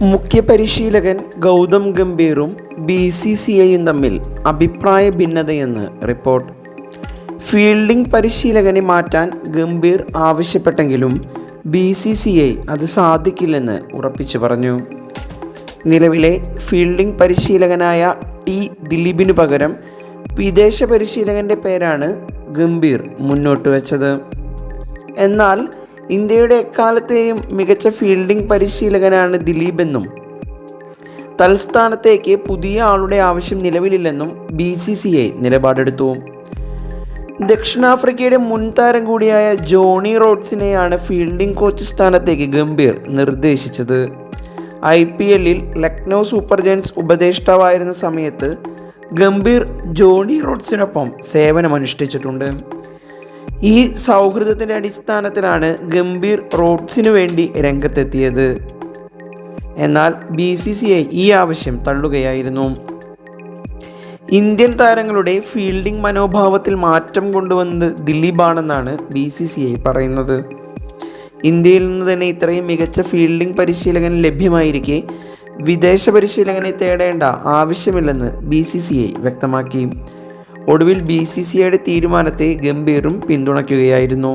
മുഖ്യ പരിശീലകൻ ഗൗതം ഗംഭീറും ബി സി സി ഐയും തമ്മിൽ അഭിപ്രായ ഭിന്നതയെന്ന് റിപ്പോർട്ട്. ഫീൽഡിംഗ് പരിശീലകനെ മാറ്റാൻ ഗംഭീർ ആവശ്യപ്പെട്ടെങ്കിലും ബി സി സി ഐ അത് സാധിക്കില്ലെന്ന് ഉറപ്പിച്ചു പറഞ്ഞു. നിലവിലെ ഫീൽഡിംഗ് പരിശീലകനായ ടി ദിലീപിനു പകരം വിദേശ പരിശീലകന്റെ പേരാണ് ഗംഭീർ മുന്നോട്ട് വെച്ചത് എന്നാൽ ഇന്ത്യയുടെ എക്കാലത്തെയും മികച്ച ഫീൽഡിംഗ് പരിശീലകനാണ് ദിലീപ് എന്നും തൽസ്ഥാനത്തേക്ക് പുതിയ ആളുടെ ആവശ്യം നിലവിലില്ലെന്നും ബി സി സി ഐ നിലപാടെടുത്തു. ദക്ഷിണാഫ്രിക്കയുടെ മുൻ താരം കൂടിയായ ജോണി റോഡ്സിനെയാണ് ഫീൽഡിംഗ് കോച്ച് സ്ഥാനത്തേക്ക് ഗംഭീർ നിർദ്ദേശിച്ചത്. ഐ പി എല്ലിൽ ലക്നൗ സൂപ്പർ ജയൻസ് ഉപദേഷ്ടാവായിരുന്ന സമയത്ത് ഗംഭീർ ജോണി റോഡ്സിനൊപ്പം സേവനമനുഷ്ഠിച്ചിട്ടുണ്ട്. ഈ സൗഹൃദത്തിന്റെ അടിസ്ഥാനത്തിലാണ് ഗംഭീർ റോഡ്സിനു വേണ്ടി രംഗത്തെത്തിയത്. എന്നാൽ ബി സി സി ഐ ഈ ആവശ്യം തള്ളുകയായിരുന്നു. ഇന്ത്യൻ താരങ്ങളുടെ ഫീൽഡിംഗ് മനോഭാവത്തിൽ മാറ്റം കൊണ്ടുവന്നത് ദിലീപാണെന്നാണ് ബി സി സി ഐ പറയുന്നത്. ഇന്ത്യയിൽ നിന്ന് തന്നെ ഇത്രയും മികച്ച ഫീൽഡിംഗ് പരിശീലകൻ ലഭ്യമായിരിക്കെ വിദേശ പരിശീലകനെ തേടേണ്ട ആവശ്യമില്ലെന്ന് ബി സി സി ഐ വ്യക്തമാക്കി. ഒടുവിൽ ബി സി സി ഐയുടെ തീരുമാനത്തെ ഗംഭീറും പിന്തുണയ്ക്കുകയായിരുന്നു.